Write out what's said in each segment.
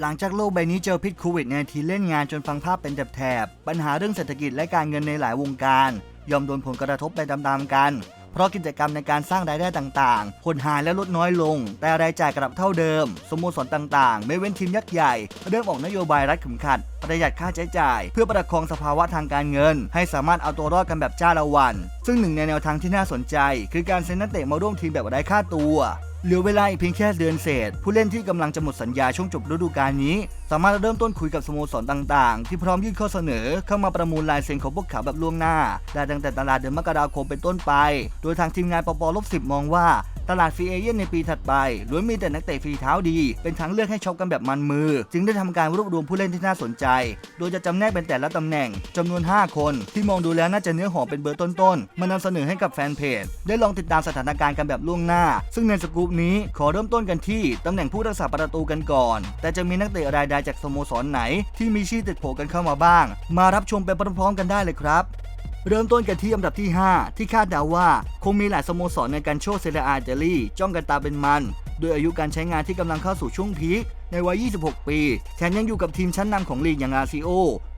หลังจากโลกใบนี้เจอพิษโควิดในทีเล่นงานจนฟังภาพเป็นแถบๆปัญหาเรื่องเศรษฐกิจและการเงินในหลายวงการ ยอมโดนผลกระทบไปตามๆกัน เพราะกิจกรรมในการสร้างรายได้ต่างๆ ผลหายและลดน้อยลง แต่รายจ่ายกลับเท่าเดิม สโมสรต่างๆ ไม่เว้นทีมยักษ์ใหญ่ เริ่มออกนโยบายรัดเข็มขัด ประหยัดค่าใช้จ่าย เพื่อประคองสภาวะทางการเงิน ให้สามารถเอาตัวรอดกันแบบจ้าละวัน ซึ่งหนึ่งในแนวทางที่น่าสนใจ คือการเซ็นนักเตะมาร่วมทีมแบบไร้ค่าตัว เหลือเวลาอีกเพียงแค่เดือนเศษ ผู้เล่นที่กำลังจะหมดสัญญาช่วงจบฤดูกาลนี้ สามารถเริ่มต้นคุยกับสโมสรต่างๆ ที่พร้อมยื่นข้อเสนอเข้ามาประมูลลายเซ็นของพวกเขาแบบล่วงหน้าได้ตั้งแต่ตลาดเดือนมกราคมเป็นต้นไป โดยทางทีมงานปปลบสิบมองว่าตลาดฟรีเอเย่นในปีถัดไปล้วนมีแต่นักเตะฟรีเท้าดี เป็นทางเลือกให้ช็อปกันแบบมันมือ จึงได้ทำการรวบรวมผู้เล่นที่น่าสนใจ โดยจะจำแนกเป็นแต่ละตำแหน่งจำนวน 5 คน ที่มองดูแล้วน่าจะเนื้อหอมเป็นเบอร์ต้นๆ มานำเสนอให้กับแฟนเพจ ได้ลองติดตามสถานการณ์กันแบบล่วงหน้า ซึ่งในสกู๊ปนี้ขอเริ่มต้นกันที่ตำแหน่งผู้รักษาประตูกันก่อน แต่จะมีนักเตะรายใดจากสโมสรไหน ที่มีชื่อติดโผกันเข้ามาบ้าง มารับชมไปพร้อมๆกันได้เลยครับเริ่มต้นกันที่อันดับที่ 5 ที่คาดเดาว่า คงมีหลายสโมสรในการโชว์เซเรียอาอิตาลีจ้องกันตาเป็นมันด้วยอายุการใช้งานที่กำลังเข้าสู่ช่วงพีคในวัย 26 ปีแถมยังอยู่กับทีมชั้นนำของลีกอย่างอาซิโอ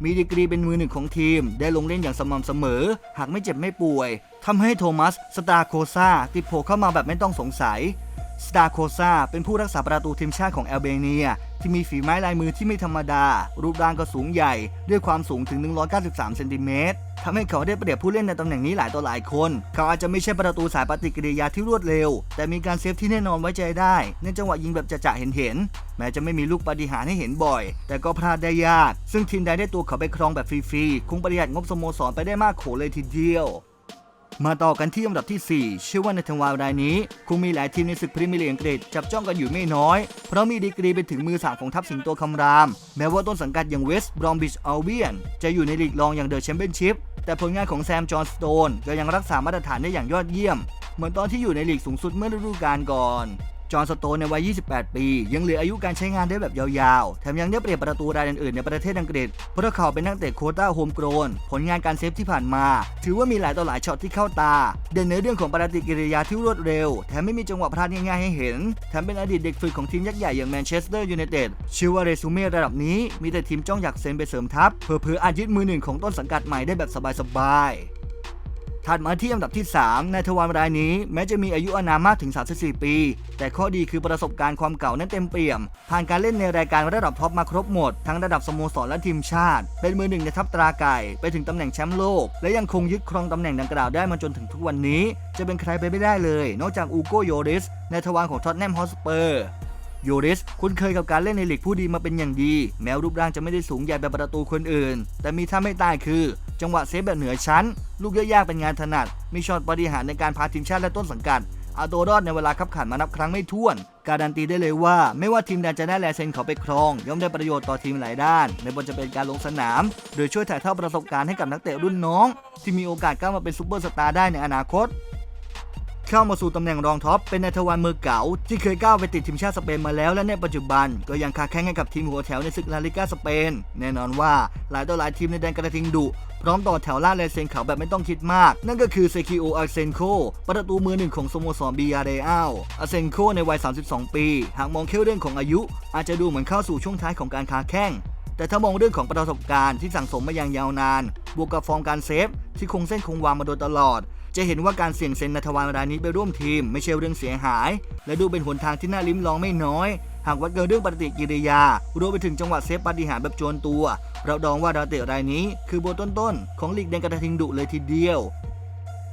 มีดีกรีเป็นมือหนึ่งของทีม ได้ลงเล่นอย่างสม่ำเสมอ หากไม่เจ็บไม่ป่วยทำให้โทมัส สตาโคซาติดโผเข้ามาแบบไม่ต้องสงสัย สตาโคซาเป็นผู้รักษาประตูทีมชาติของแอลเบเนีย ที่มีฝีไม้ลายมือที่ไม่ธรรมดา รูปร่างก็สูงใหญ่ ด้วยความสูงถึง 193 เซนติเมตรทำให้เขาได้เปรียบผู้เล่นในตำแหน่งนี้หลายต่อหลายคน เขาอาจจะไม่ใช่ประตูสายปฏิกิริยาที่รวดเร็ว แต่มีการเซฟที่แน่นอนไว้ใจได้ ในจังหวะยิงแบบจะๆเห็นๆแม้จะไม่มีลูกปาฏิหารให้เห็นบ่อย แต่ก็พลาดได้ยาก ซึ่งทีมใดได้ตัวเขาไปครองแบบฟรีๆ คงประหยัดงบสโมสรไปได้มากโขเลยทีเดียว มาต่อกันที่อันดับที่4เชื่อว่าในธันวารายนี้คงมีหลายทีมในศึกพรีเมียร์ลีกอังกฤษจับจ้องกันอยู่ไม่น้อย เพราะมีดีกรีเป็นถึงมือสามของทัพสิงโตคำราม แม้ว่าต้นสังกัดอย่างเวสต์บรอมบิชอัลเบียนจะอยู่ในลีกรองอย่างเดอะแชมเปี้ยนชิพแต่ผลงานของแซมจอห์นสโตนก็ยังรักษามาตรฐานได้อย่างยอดเยี่ยม เหมือนตอนที่อยู่ในลีกสูงสุดเมื่อฤดูกาลก่อน จอห์นสโตนในวัย 28 ปี ยังเหลืออายุการใช้งานได้แบบยาวๆ แถมยังได้เปรียบประตูรายอื่นๆในประเทศอังกฤษ เพราะเขาเป็นนักเตะโคต้าโฮมโกรน ผลงานการเซฟที่ผ่านมา ถือว่ามีหลายต่อหลายช็อตที่เข้าตา เด่นในเรื่องของปฏิกิริยาที่รวดเร็ว แถมไม่มีจังหวะพลาดง่ายๆให้เห็น แถมเป็นอดีตเด็กฝึกของทีมยักษ์ใหญ่อย่างแมนเชสเตอร์ยูไนเต็ดเชื่อว่าเรซูเม่ระดับนี้มีแต่ทีมจ้องอยากเซ็นไปเสริมทัพเพื่อๆอาจยึดมือหนึ่งของต้นสังกัดใหม่ได้แบบสบายๆ ถัดมาที่อันดับที่3ในทวารรายนี้แม้จะมีอายุอานามมากถึง 34 ปี แต่ข้อดีคือประสบการณ์ความเก่านั้นเต็มเปี่ยม ผ่านการเล่นในรายการระดับท็อปมาครบหมด ทั้งระดับสโมสรและทีมชาติ เป็นมือหนึ่งในทัพตราไก่ ไปถึงตำแหน่งแชมป์โลก และยังคงยึดครองตำแหน่งดังกล่าวได้มาจนถึงทุกวันนี้ จะเป็นใครไปไม่ได้เลย นอกจากอูโกโยริสในทวารของท็อตแนมฮอสเปอร์โยริสคุ้นเคยกับการเล่นในลีกผู้ดีมาเป็นอย่างดี แม้รูปร่างจะไม่ได้สูงใหญ่แบบประตูคนอื่น แต่มีท่าไม่ตายคือ จังหวะเซฟแบบเหนือชั้น ลูกเยากๆเป็นงานถนัด มีช็อตบริหารในการพาทีมชาติและต้นสังกัดเอาตัวรอดในเวลาขับขันมานับครั้งไม่ถ้วน การันตีได้เลยว่า ไม่ว่าทีมใดจะได้ลเซนเขาไปครอง ย่อมได้ประโยชน์ต่อทีมหลายด้านไม่ว่าจะเป็นการลงสนาม โดยช่วยถ่ายทอดประสบการณ์ให้กับนักเตะรุ่นน้อง ที่มีโอกาสก้าวมาเป็นซูเปอร์สตาร์ได้ในอนาคต เข้ามาสู่ตำแหน่งรองท็อปเป็นนายทวารมือเก่า ที่เคยก้าวไปติดทีมชาติสเปนมาแล้วและในปัจจุบัน ก็ยังคาแข่งให้กับทีมหัวแถวในศึกลาลิก้าสเปน แน่นอนว่าหลายต่อหลายทีมในแดนกระทิงดุพร้อมต่อแถวล่าเลเซนเขาแบบไม่ต้องคิดมาก นั่นก็คือเซคิโออาเซนโคประตูมือหนึ่งของสโมสรบียาเรอัลอาเซนโคในวัย 32 ปี หากมองแค่เรื่องของอายุ อาจจะดูเหมือนเข้าสู่ช่วงท้ายของการคาแข่งแต่ถ้ามองเรื่องของประสบการณ์ที่สั่งสมมาอย่างยาวนาน บวกกับฟอร์มการเซฟ ที่คงเส้นคงวามาโดยตลอด จะเห็นว่าการเสี่ยงเซ็นในทวารรายนี้ไปร่วมทีม ไม่ใช่เรื่องเสียหาย และดูเป็นหนทางที่น่าลิ้มลองไม่น้อย หากวัดเกินเรื่องปฏิกิริยารวมไปถึงจังหวะเซฟปาฏิหารแบบโจรตัวเราดองว่าดาวเตะรายนี้ คือโบต้นๆของลีกแดงกระทิงดุเลยทีเดียว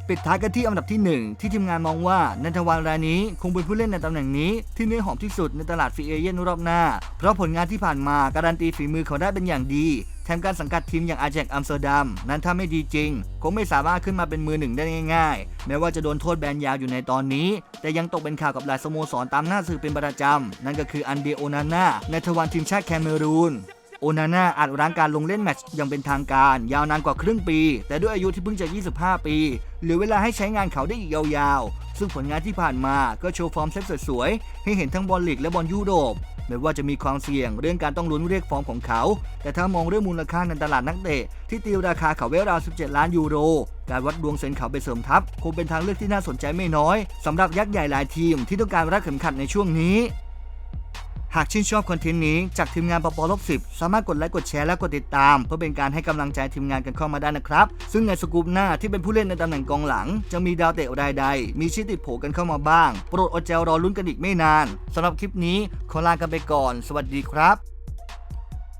ปิดท้ายกันที่อันดับที่ 1 ที่ทีมงานมองว่านันทวานรายนี้คงเป็นผู้เล่นในตำแหน่งนี้ที่เนื้อหอมที่สุดในตลาดฟรีเอเย่นรอบหน้า เพราะผลงานที่ผ่านมาการันตีฝีมือเขาได้เป็นอย่างดีแถมการสังกัดทีมอย่างอาแจกอัมสเตอร์ดัมนั้นถ้าไม่ดีจริง คงไม่สามารถขึ้นมาเป็นมือหนึ่งได้ง่ายๆ แม้ว่าจะโดนโทษแบนยาวอยู่ในตอนนี้ แต่ยังตกเป็นข่าวกับหลายสโมสรตามหน้าสื่อเป็นประจำนั่นก็คืออันเดโอนาน่าในทวารทีมชาติแคเมรูน โอนาน่าอาจร้างการลงเล่นแมตช์อย่างเป็นทางการ ยาวนานกว่าครึ่งปี แต่ด้วยอายุที่เพิ่งจะ 25 ปี เหลือเวลาให้ใช้งานเขาได้อีกยาวๆ ซึ่งผลงานที่ผ่านมาก็โชว์ฟอร์มเซฟสวยๆ ให้เห็นทั้งบอลลีกและบอลยุโรปไม่ว่าจะมีความเสี่ยงเรื่องการต้องลุ้นเรียกฟอร์มของเขา แต่ถ้ามองเรื่องมูลค่าในตลาดนักเตะที่ตีราคาเขาไว้ราว 17 ล้านยูโร การวัดดวงเซ็นเขาไปเสริมทัพคงเป็นทางเลือกที่น่าสนใจไม่น้อยสำหรับยักษ์ใหญ่หลายทีมที่ต้องการรักเข็มขัดในช่วงนี้ หากชื่นชอบคอนเทนต์นี้จากทีมงานปปลบสิบสามารถกดไลค์กดแชร์และกดติดตาม เพื่อเป็นการให้กำลังใจทีมงานกันเข้ามาได้นะครับ ซึ่งในสกูปหน้าที่เป็นผู้เล่นในตำแหน่งกองหลัง จะมีดาวเตะรายใด มีชื่อติดโผกันเข้ามาบ้าง โปรดอดใจรอลุ้นกันอีกไม่นานสำหรับคลิปนี้ขอลากันไปก่อน สวัสดีครับ